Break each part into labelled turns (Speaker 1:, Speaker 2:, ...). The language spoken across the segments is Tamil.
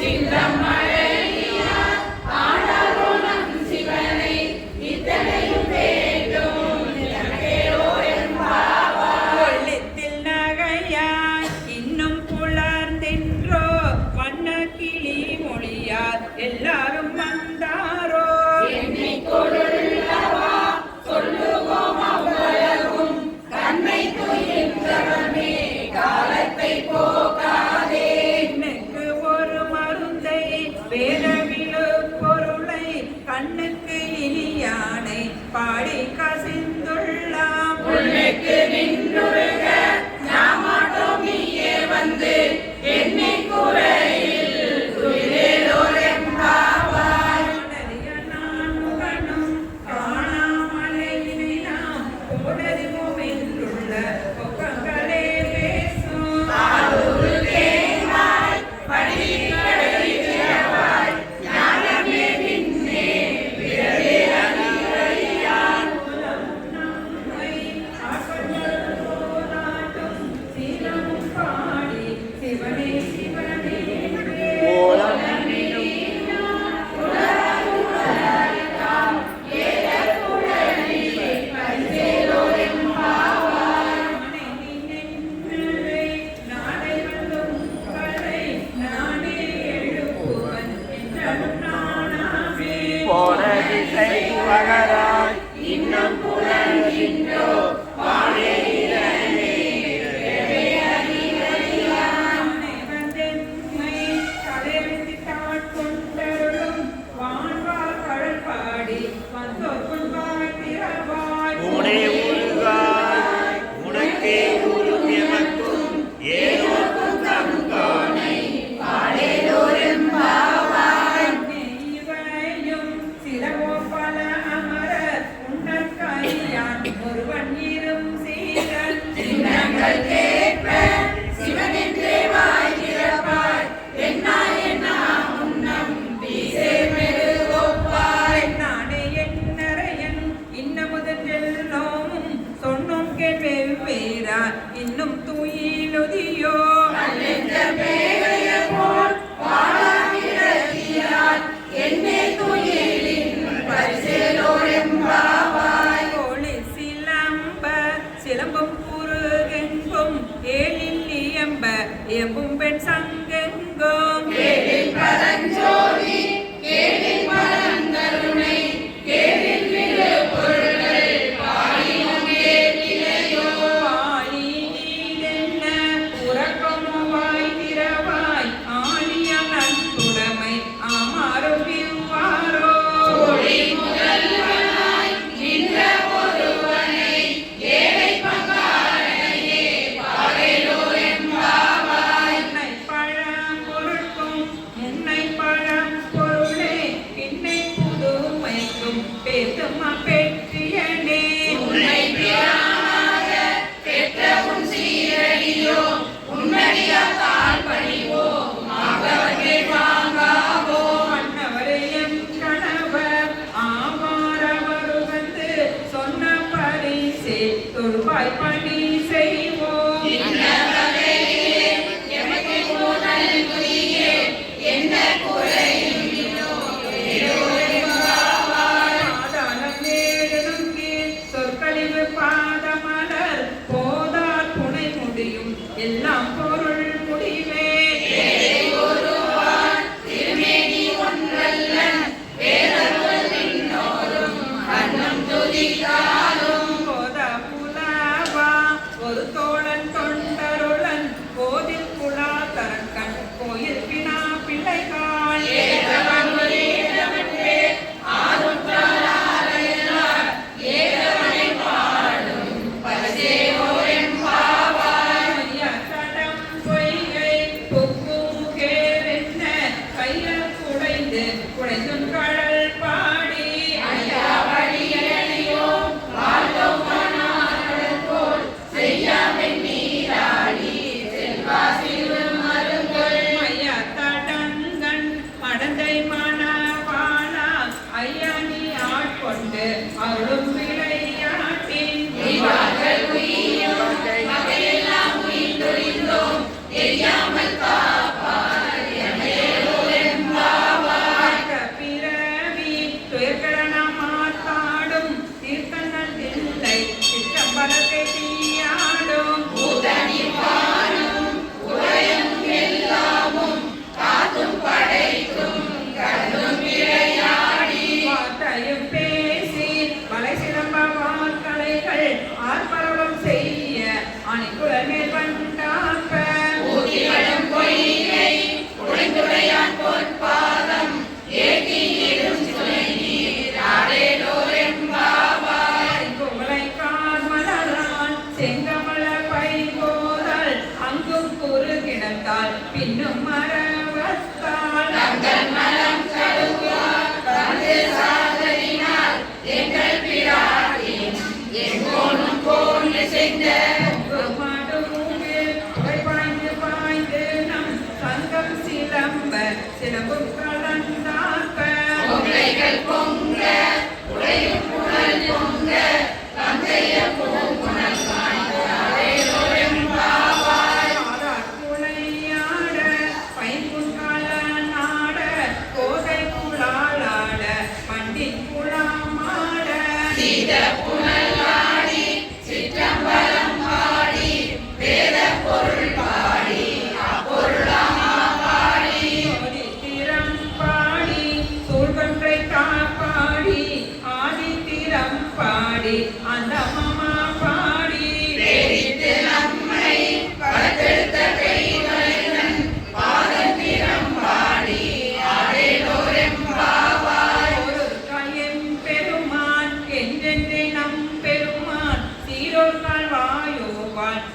Speaker 1: సింగమ్మ மன்னவரையும் சிலம்பும் கலந்தாக்க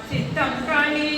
Speaker 1: சித்தம் களி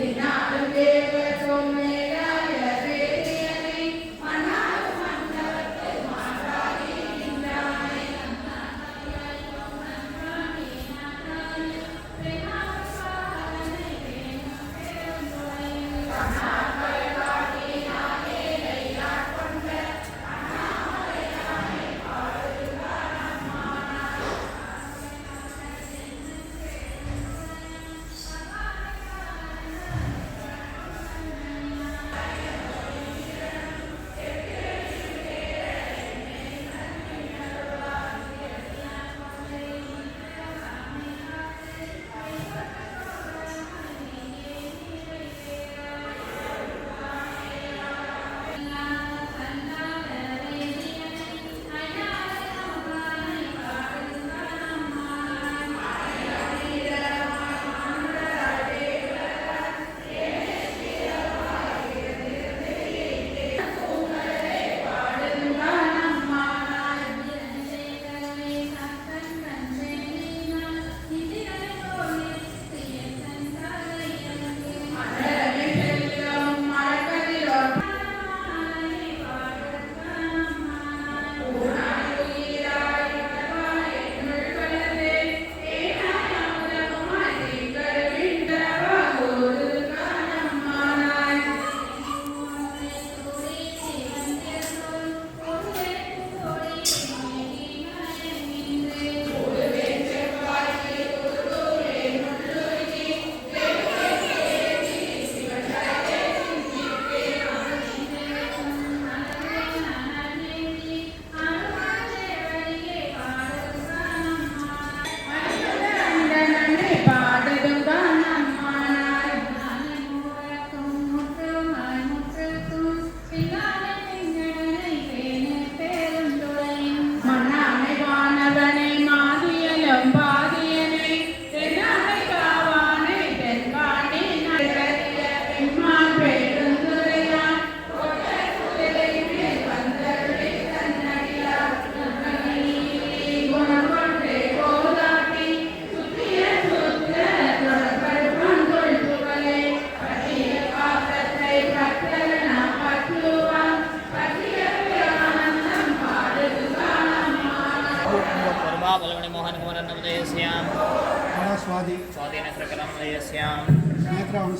Speaker 2: Reinar.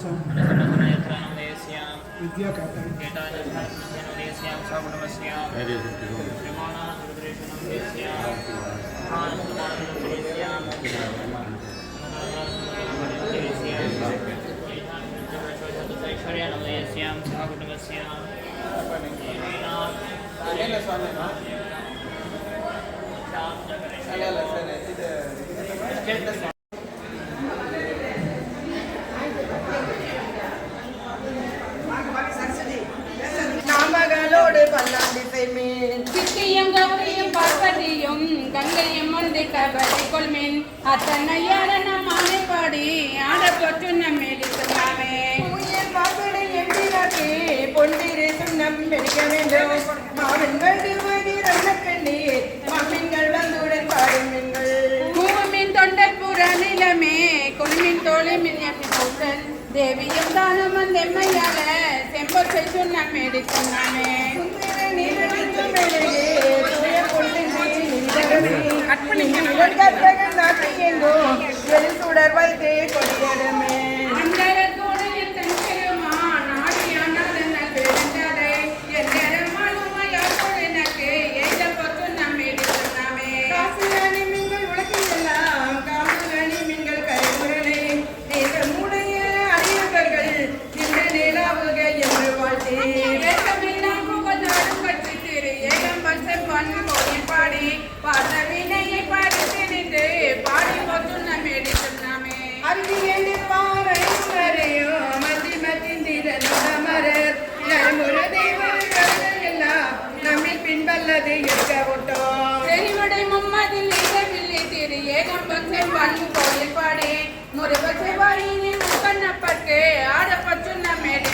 Speaker 2: रसमसं கபடி கொள்மின் அத்தனையான நம் ஆணைப்பாடி ஆடப்பட்டு நம்மேடி சொன்னாமே
Speaker 3: உயிர் மாப்பிளை எம்பிராட்டி பொன்னிரு சுண்ணம் வெடிக்க வேண்டும். மாவின் வடுவடி ரன்னக்கண்ணி மாமின்கள் வந்துடன் பாடும் மீன்கள்
Speaker 2: பூமின் தொண்டர் புற நிலமே குழுமின் தோழி மின்யப்பி பூசல் தேவியும் தானும் அந்தெம்மையால செம்பொச்சை சொன்னமேடி சொன்னாமே
Speaker 3: சுந்தர சுடர் வைத்தே கொடியடமே
Speaker 2: அந்தரத்தோடு
Speaker 3: என்று
Speaker 2: செம்பான் கோயில் பாடி பாத வினையை பாடி திணிந்து பாடி போட்டு நம்மேடி சொன்னாமே
Speaker 3: அறிவியல் பாறை உணரையோ மதி மதிந்திரமரர் நறுமுற தேவர்கள் எல்லாம் நம்மில் பின்பல்லது இருக்க விட்டோம்
Speaker 2: செறிவடை மும்மதில் இரவில்லை திரு ஏகம்பல் செம்பான் கோயில் பாடி. முருக செவ்வாயினி முக்கண்ணப்பட்டு ஆடப்பட்டு நம்மேடி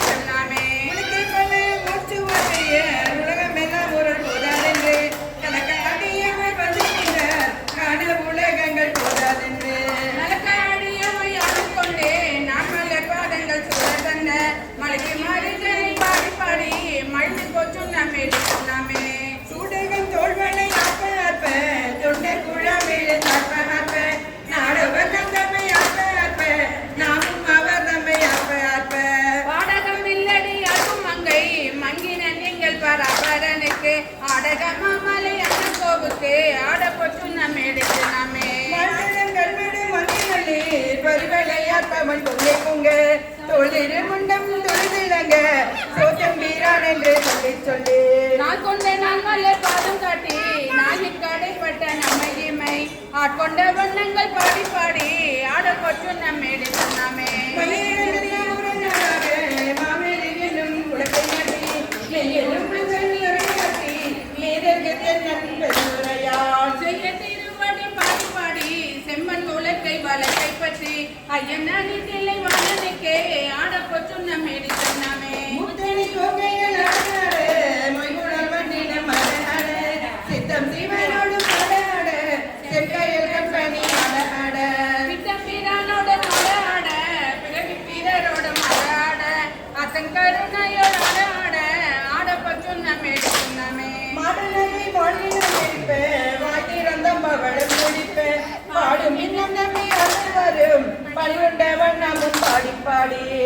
Speaker 4: என்று சொல்லி சொல்லி.
Speaker 3: நான் கொண்ட நன்மல்ல பாதம் காட்டி. நாயின் கடை வட்ட நம்மையுமை ஆட்கொண்ட வண்ணங்கள் பாடி பாடி ஆடல் கொற்று நம்மேடு சொன்னாமே. பாடி பாடி செம்மன் உலகை வளத்தை பற்றி ஐயன் அணி தில்லை கே Party.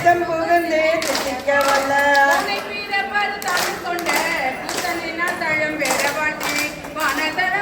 Speaker 3: சித்தம்
Speaker 4: புகழ்ந்தே திசிக்க வல்ல
Speaker 3: பீரப்பாது தாழ்ந்து கொண்ட புத்தனினா தழம் வேற
Speaker 4: வாழ்க்கை வானதர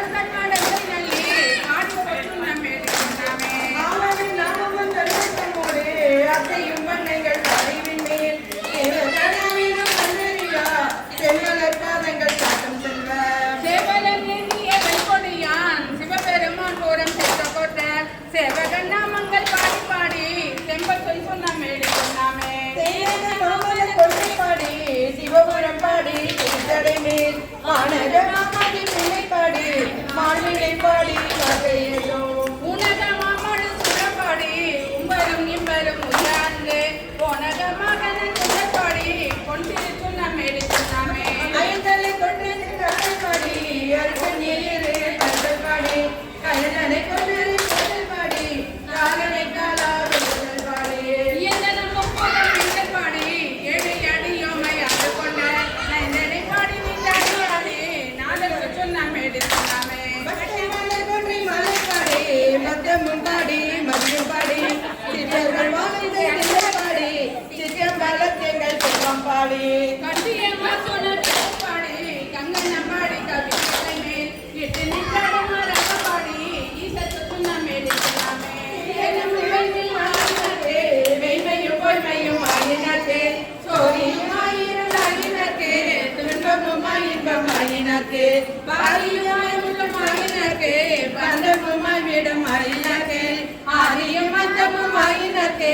Speaker 4: ఆనందము అయినతే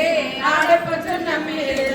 Speaker 4: ఆడపడుతున్న మీరు.